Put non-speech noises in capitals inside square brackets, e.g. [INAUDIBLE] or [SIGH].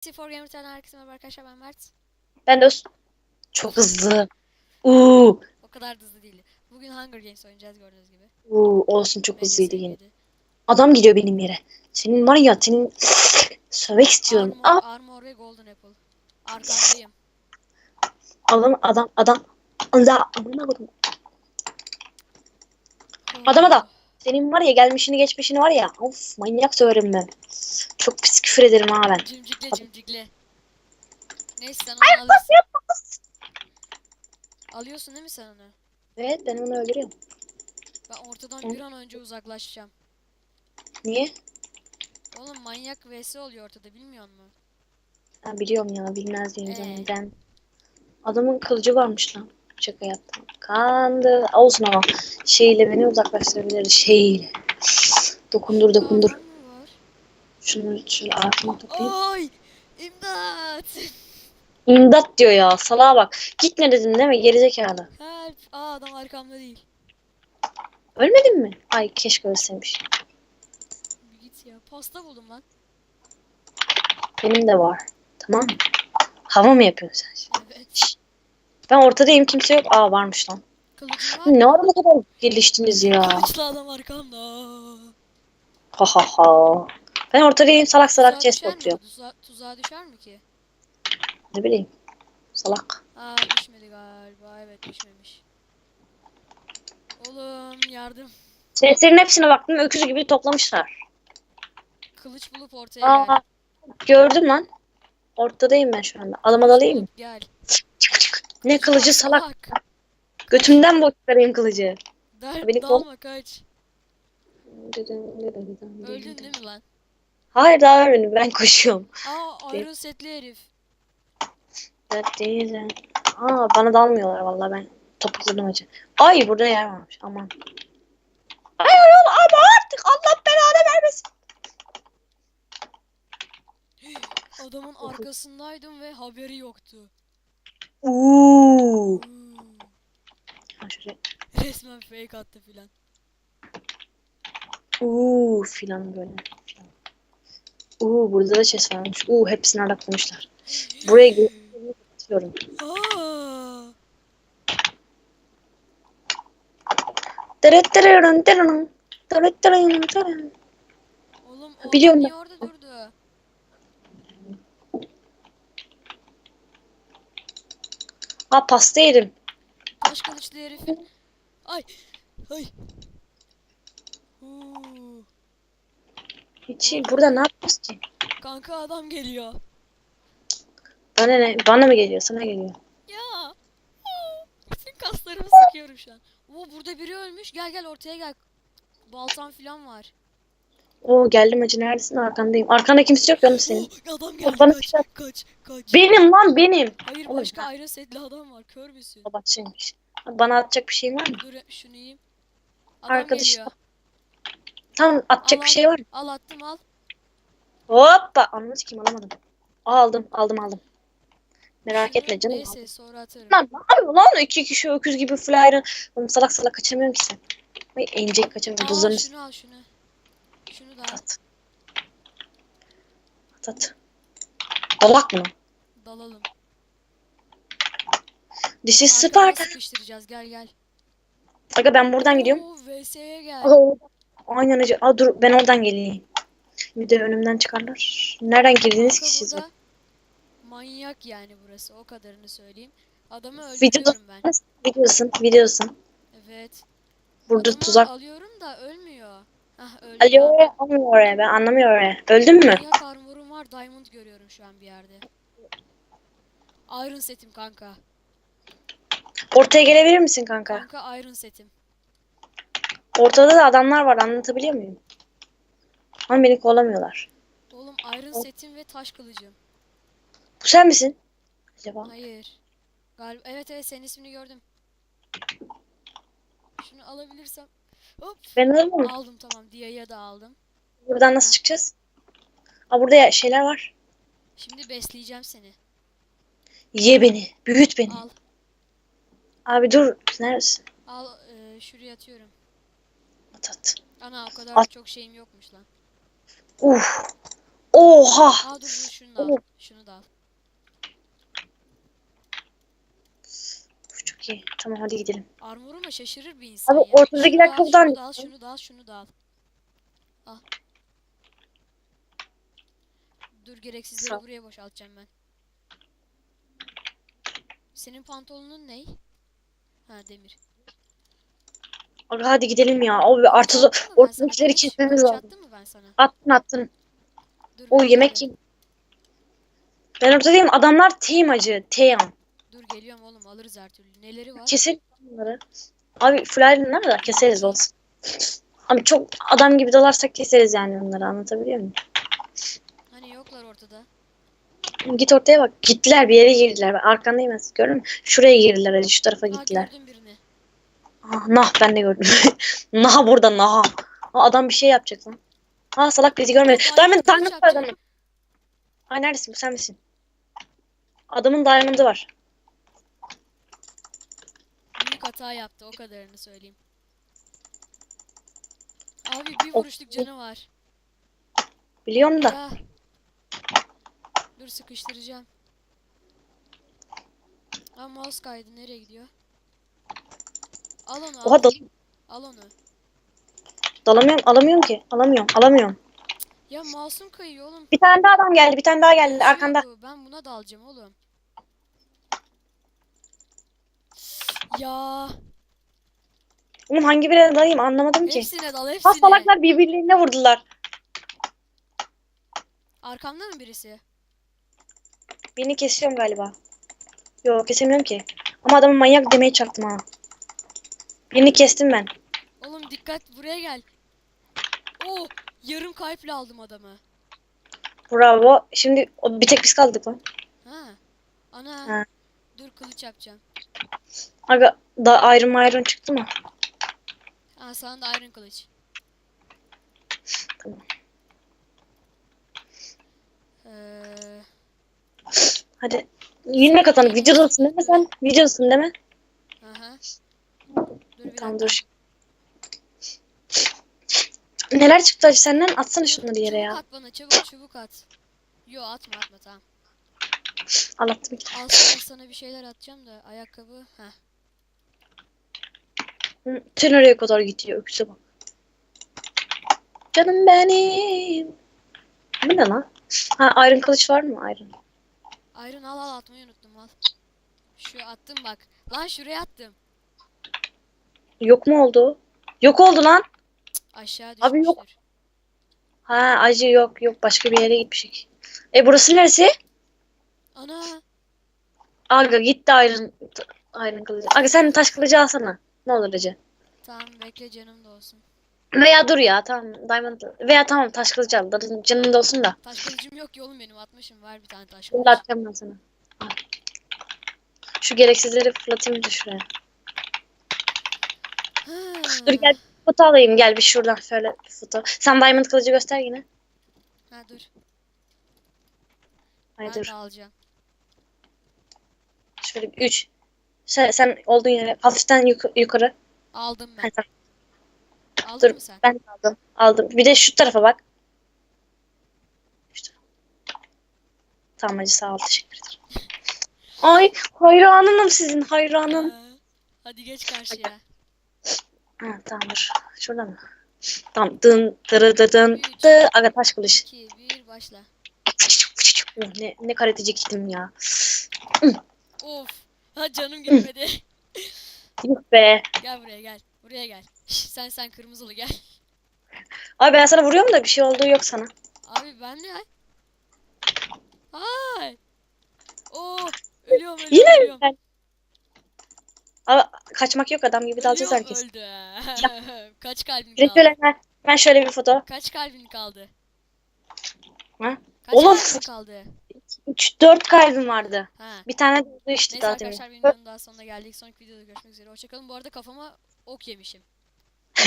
C4 Gamer'dan herkese merhaba arkadaşlar ben Mert. Ben de çok hızlı. Uuu. O kadar da hızlı değil. Bugün Hunger Games oynayacağız gördüğünüz gibi. Uuu olsun çok hızlıydı yine. Adam gidiyor benim yere. Senin var ya senin [SNIFFS] sövmek istiyorum. Armor, Ah Armor ve Golden Apple. Arkandayım. adam adam adam. Anda amına koydum. Adama da. Senin var ya gelmişini geçmişini var ya. Of manyak söverim ben. Çok pis küfür ederim ha ben. Cimcikle cimcikle. Neyse sen onu alırsın. Alıyorsun değil mi sen onu? Evet ben onu öldürüyorum. Ben ortadan bir an önce uzaklaşacağım. Niye? Oğlum manyak vs oluyor ortada bilmiyor musun? Ben biliyorum ya bilmez diyeyim Ee? Ben adamın kılıcı varmış lan. Şaka yaptım. Kandı. Olsun ama şeyle beni uzaklaştırabilir. Şeyle. Dokundur dokundur. Şunu şöyle arkama toplayayım. Ay! İmdat! İmdat diyor ya. Salağa bak. Gitme dedim değil mi? Gerizekalı. Help! Aa adam arkamda değil. Ölmedin mi? Ay keşke ölseymiş. Git ya. Pasta buldum lan. Benim de var. Tamam mı? Hava mı yapıyorsun sen? şimdi? Ben ortadayım kimse yok. Aa varmış lan. Kılıcım var. Ne ara bu kadar geliştiniz ya? Kılıçlı adam arkamda. Ha ha ha. Ben ortadayım salak salak chest düşer mi? Tuzağa, tuzağa düşer mi ki? Ne bileyim. Salak. Aa düşmedi galiba. Evet düşmemiş. Oğlum yardım. Chestlerin hepsine baktım. Öküz gibi toplamışlar. Kılıç bulup ortaya gel. Aa, gördüm lan. Ortadayım ben şu anda. Alıma dalayım mı? Gel. Ne kılıcı salak. Salak. Götümden boş çıkarayım kılıcı. Der, Beni dalma kaç. Öldün değil mi lan? Hayır daha ölmedim. Ben koşuyorum. Aa iron setli herif. Aa bana dalmıyorlar vallahi ben topukladım acı. Ay burada yer varmış. Aman. Ay ay ama artık Allah belanı vermesin. [GASPS] Adamın arkasındaydım ve haberi yoktu. Uuu. Şöyle. Resmen fake attı filan. Uuu filan böyle. Uuu burada da chest varmış. Uuu hepsini araklamışlar. Buraya gidiyorum. Oğlum o Biliyorum ben. niye orada Aa pasta yedim. Taş kılıçlı herifin. Ay. Ay. Hiç burada ne yapıyoruz ki? Kanka adam geliyor. Bana ne? Bana mı geliyor? Sana geliyor. Ya. Aa, Bütün kaslarımı sıkıyorum şu an. Oo burada biri ölmüş. Gel gel ortaya gel. Baltan filan var. Oo geldim acı neredesin? Arkandayım. Arkanda kimse yok yalnız senin. Adam geldi. bana Kaç, şey- kaç, kaç. Benim lan benim. Hayır Oğlum, başka iron setli adam var. Kör müsün? Babatçıymış. Bana atacak bir şeyin var mı? Dur şunu yiyeyim. Adam Arkadaş- geliyor. Tam atacak Al, bir şey var mı? Al attım al. Hoppa. Anladın kim alamadım. Aldım aldım aldım. Merak etme canım. Neyse sonra atarım. Lan ne yapıyor lan? İki kişi öküz gibi flyer'ın. Oğlum salak salak kaçamıyorum ki sen. Ay encek kaçamıyorum. Al şunu al şunu. Şunu da at. At at. Dalak mı? Dalalım. This is Sparta. sıkıştıracağız gel gel. Aga ben buradan gidiyorum. Oo VS'ye gel. Aa, Aynen acı. Aa, dur ben oradan geleyim. Bir de önümden çıkarlar. Nereden girdiniz ki siz? manyak yani burası o kadarını söyleyeyim. Adamı öldürüyorum ben. videosun, videosun. Evet. Burada Adamı tuzak. alıyorum da ölmüyor. Hah öldü. Alo, ya. anlamıyor oraya. Ben anlamıyorum oraya. Öldün mü? Manyak armorum var. Diamond görüyorum şu an bir yerde. Iron setim kanka. Ortaya gelebilir misin kanka? Kanka iron setim. Ortada da adamlar var. Anlatabiliyor muyum? Ama beni kovalamıyorlar. Oğlum iron setim ve taş kılıcım. Bu sen misin? Acaba? Hayır. Galiba evet evet senin ismini gördüm. Şunu alabilirsem. Hop. Ben alır mı? Aldım tamam. Dia'ya da aldım. Buradan nasıl çıkacağız? Aa burada ya- şeyler var. Şimdi besleyeceğim seni. Ye beni. Büyüt beni. Al. Abi dur. Neredesin? Al e, şuraya atıyorum. At at. Ana o kadar At. çok şeyim yokmuş lan. Uf. Oha. Aa dur dur şunu da al. Şunu da al. Çok iyi. Tamam hadi gidelim. Armoruma şaşırır bir insan Abi ya. ortadakiler Şunu da al, kapıdan- Şunu da al, şunu da al, şunu da al. Al. Dur gereksizleri Sağ ol. buraya boşaltacağım ben. Senin pantolonun ne? Ha demir. Aga hadi gidelim ya. Abi artı Attım mı ben sana ortadakileri kılıç? kesmemiz Kılıç lazım. attım mı ben sana? Attın attın. Dur O bekle. yemek yiyin. Ben ortadayım. Adamlar team acı. Team. Dur geliyorum oğlum alırız her türlü. Neleri var? Kesin bunları. Abi iron nerede? Keseriz olsun. Abi çok adam gibi dalarsak keseriz yani onları anlatabiliyor muyum? Hani yoklar ortada. Git ortaya bak. Gittiler bir yere girdiler. Ben arkandayım ben. Gördün mü? Şuraya girdiler hadi şu tarafa Aa gittiler. gördüm birini. Ah, nah ben de gördüm. [LAUGHS] nah burada nah. Aa, adam bir şey yapacak lan. Ha salak bizi görmedi. Diamond Diamond kılıç Diamond var adamın. Ay neredesin bu sen misin? Adamın Diamond'ı var. Hata yaptı o kadarını söyleyeyim. Abi bir vuruşluk canı var. Biliyorum da. Ya. Dur sıkıştıracağım. Aa mouse kaydı nereye gidiyor? Al onu al. Oha dal Al onu. dalamıyorum alamıyorum ki. Alamıyorum alamıyorum. Ya mouse'um kayıyor oğlum. Bir tane daha adam geldi bir tane daha geldi arkanda. bu. Ben buna dalacağım oğlum. Ya Oğlum hangi birine dalayım anlamadım ki. hepsine dal hepsine. salaklar birbirlerine vurdular. Arkamda mı birisi? Birini kesiyorum galiba. Yok kesemiyorum ki. Ama adamın manyak demeye çaktım ha. Birini kestim ben. Oğlum dikkat buraya gel. Oh yarım kalple aldım adamı. Bravo. Şimdi o- bir tek biz kaldık lan. Ha. Ana. Ha. Dur kılıç yapacağım. Aga da Iron Iron çıktı mı? Ha sana da iron kılıç. Tamam. Ee, Hadi. Yine kazandık. Videodasın mi sen? Videodasın değil mi? aha. Dur Tamam dakika. dur. Neler çıktı acı senden? Atsana şunları yere ya. at bana çabuk çubuk at. Yo atma atma tamam. Al attım. Al sana, bir şeyler atacağım da ayakkabı. Heh. Sen nereye kadar gidiyor? Öküze bak. Canım benim. Bu ne lan? Ha Iron kılıç var mı? Iron. Iron al al atmayı unuttum al. Şu attım bak. Lan şuraya attım. Yok mu oldu? Yok oldu lan. Aşağı düşmüştür. Abi yok. Ha acı yok yok başka bir yere gitmişik. E burası neresi? Ana. Aga gitti Iron Iron kılıcı. Aga sen taş kılıcı alsana. Ne olur acı. Tamam bekle canım da olsun. Veya dur ya tamam Diamond veya tamam taş kılıcı al. Canın da olsun da. Taş kılıcım yok ki oğlum benim atmışım. Ver bir tane taş Bunu da atacağım ben sana. Al. Şu gereksizleri fırlatayım da şuraya. Dur gel bir foto alayım gel bir şuradan şöyle bir foto. Sen Diamond kılıcı göster yine. Ha dur. Ay ben dur. de alacağım. Şöyle bir üç. Sen, sen olduğun yere hafiften yuk- yukarı. Aldım ben. Ha, tamam. Aldın Dur mı sen? ben aldım. Aldım. Bir de şu tarafa bak. Şu. Tamam hacı sağ ol teşekkür ederim. [LAUGHS] Ay hayranım sizin hayranım. Ha. Hadi geç karşıya. Ha, tamam dur. Şurada mı? Tamam. Dın dırı dı dın dı. Aga taş kılıç. 2 1 başla. Ne, ne karateci gittim ya. Of. Ha canım gitmedi. [LAUGHS] Yuh be. gel buraya gel. Buraya gel. Şş, sen sen kırmızılı gel. Abi ben sana vuruyorum da bir şey olduğu yok sana. Abi ben ne? Ay. Oo. Ölüyorum ölüyorum. Yine mi ölüyorum. sen? Abi kaçmak yok adam gibi dalacağız Ölüyorum, herkes. Öldü. [LAUGHS] Kaç kalbin Bir de kaldı? şöyle ben, ben şöyle bir foto. Kaç kalbin kaldı? Ha? Kaç Oğlum. kalbin kaldı? 3 4 kalbim vardı. Ha. Bir tane doldu işte Neyse daha arkadaşlar demin. videonun daha sonuna geldik. Sonraki videoda görüşmek üzere. Hoşçakalın. Bu arada kafama ok yemişim. [LAUGHS]